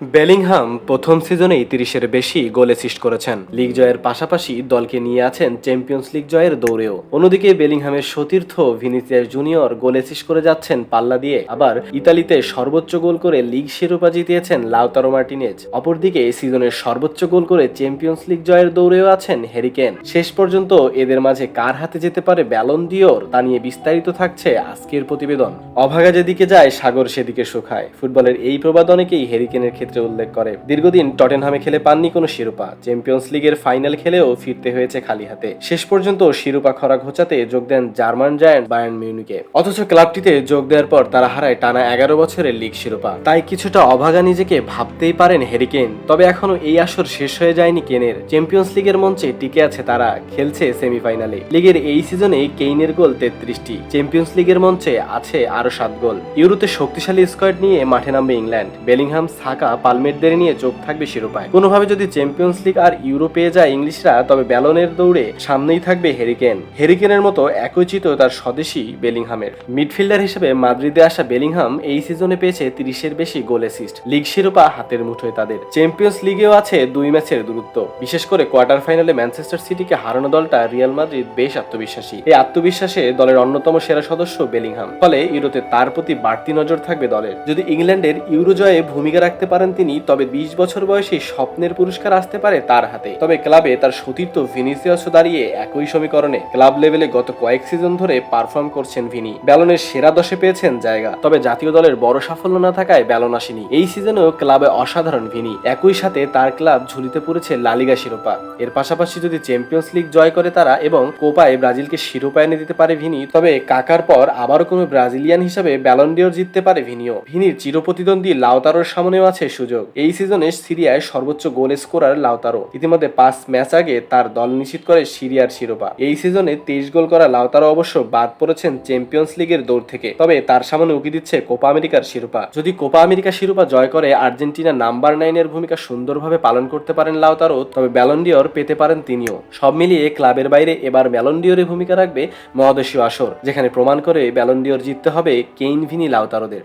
Bellingham প্রথম সিজনেই তিরিশের বেশি গোল অ্যাসিস্ট করেছেন। লিগ জয়ের পাশাপাশি দলকে নিয়ে আছেন চ্যাম্পিয়ন্স লিগ জয়ের দৌড়েও। অন্যদিকে বেলিংহামের সতীর্থ ভিনিসিয়াস জুনিয়র গোল অ্যাসিস্ট করে যাচ্ছেন পাল্লা দিয়ে। আবার ইতালিতে সর্বোচ্চ গোল করে লিগ শিরোপা জিতিয়েছেন লাউতারো মার্টিনেজ। অপরদিকে এই সিজনের সর্বোচ্চ গোল করে চ্যাম্পিয়ন্স লিগ জয়ের দৌড়েও আছেন হ্যারিকেন শেষ পর্যন্ত এদের মাঝে কার হাতে যেতে পারে ব্যালন দিওর তা নিয়ে বিস্তারিত থাকছে আজকের প্রতিবেদন। অভাগা যেদিকে যায়, সাগর সেদিকে শুকায় ফুটবলের এই প্রবাদ অনেকেই হ্যারিকেনের ক্ষেত্রে উল্লেখ করে। দীর্ঘদিন টটেনহামে খেলে পাননি কোনো শিরোপা। চ্যাম্পিয়ন্স লিগের ফাইনাল খেলেও ফিরতে হয়েছে খালি হাতে। শেষ পর্যন্ত শিরোপা খরা ঘোচাতে যোগ দেন জার্মান জায়ান্ট বায়ার্ন মিউনিকে অথচ ক্লাবটিতে যোগ দেওয়ার পর তারা হারায় টানা এগারো বছরের লিগ শিরোপা। তাই কিছুটা অভাগা নিজেকে ভাবতেই পারেন হ্যারিকেন তবে এখনও এই আসর শেষ হয়ে যায়নি কেনের চ্যাম্পিয়ন্স লিগের মঞ্চে টিকে আছে তারা। খেলছে সেমিফাইনালে। লিগের এই সিজনে কেইনের গোল তেত্রিশটি। চ্যাম্পিয়ন্স লিগের মঞ্চে আছে আরও সাত গোল। ইউরোতে শক্তিশালী স্কোয়াড নিয়ে মাঠে নামবে ইংল্যান্ড। বেলিংহাম সাকা পালমেটদের নিয়ে চোখ থাকবে শিরোপায়। কোনোভাবে যদি চ্যাম্পিয়ন্স লিগ আর ইউরো পেয়ে যায় ইংলিশরা, তবে ব্যালনের দৌড়ে সামনেই থাকবে হেরিকেন হেরিকেনের মতো একই চিত্র তার স্বদেশী বেলিংহামের মিডফিল্ডার হিসেবে মাদ্রিদে আসা বেলিংহাম এই সিজনে পেয়েছে তিরিশের বেশি গোল অ্যাসিস্ট লিগ শিরোপা হাতের মুঠোয় তাদের। চ্যাম্পিয়ন্স লিগেও আছে দুই ম্যাচের দূরত্ব। বিশেষ করে কোয়ার্টার ফাইনালে ম্যানচেস্টার সিটিকে হারানো দলটা রিয়াল মাদ্রিদ বেশ আত্মবিশ্বাসী। এই আত্মবিশ্বাসে দলের অন্যতম সেরা সদস্য বেলিংহাম ফলে ইউরোতে তার প্রতি বাড়তি নজর থাকবে দলের। যদি ইংল্যান্ডের ইউরো জয়ে ভূমিকা রাখতে পারেন তিনি, তবে বিশ বছর বয়সে স্বপ্নের পুরস্কার আসতে পারে তার হাতে। তবে ক্লাবে তার সতীর্থ ভিনিসিয়াসও দাঁড়িয়ে একই সমীকরণে ক্লাব লেভেলে গত কয়েক সিজন ধরে পারফর্ম করছেন ভিনি। ব্যালনের সেরা দশে পেয়েছেন জায়গা, তবে জাতীয় দলের বড় সাফল্য না থাকায় ব্যালন আসেনি। এই সিজনেও ক্লাবে অসাধারণ ভিনি। একই সাথে তার ক্লাব ঝুলিতে পড়েছে লালিগা শিরোপা। এর পাশাপাশি যদি চ্যাম্পিয়ন্স লিগ জয় করে তারা এবং কোপায় ব্রাজিলকে শিরোপা এনে দিতে পারে ভিনি, তবে কাকার পর আবারও কোনো ব্রাজিলিয়ান হিসাবে ব্যালন্ডিওর জিততে পারে ভিনিও। ভিনির চিরপ্রতিদ্বন্দ্বী লাউতারোর সামনেও আছে সুযোগ। এই সিজনে সিরিয়ায় সর্বোচ্চ গোল স্কোরার লাউতারো ইতিমধ্যে পাঁচ ম্যাচ আগে তার দল নিশ্চিত করে সিরিয়ার শিরোপা। এই সিজনে তেইশ গোল করা লাউতারো অবশ্য বাদ পড়েছেন চ্যাম্পিয়ন্স লিগের দৌড় থেকে। তবে তার সামনে উকি দিচ্ছে কোপা আমেরিকার শিরোপা। যদি কোপা আমেরিকা শিরোপা জয় করে, আর্জেন্টিনা নাম্বার নাইনের ভূমিকা সুন্দরভাবে পালন করতে পারেন লাউতারো তবে ব্যালন্ডিওর পেতে পারেন তিনিও। সব মিলিয়ে ক্লাবের বাইরে এবার ব্যালন্ডিওরে ভূমিকা রাখবে মহাদেশীয় আসর, যেখানে প্রমাণ করে ব্যালন্ডিওর জিততে হবে কেইন ভিনি লাউতারোদের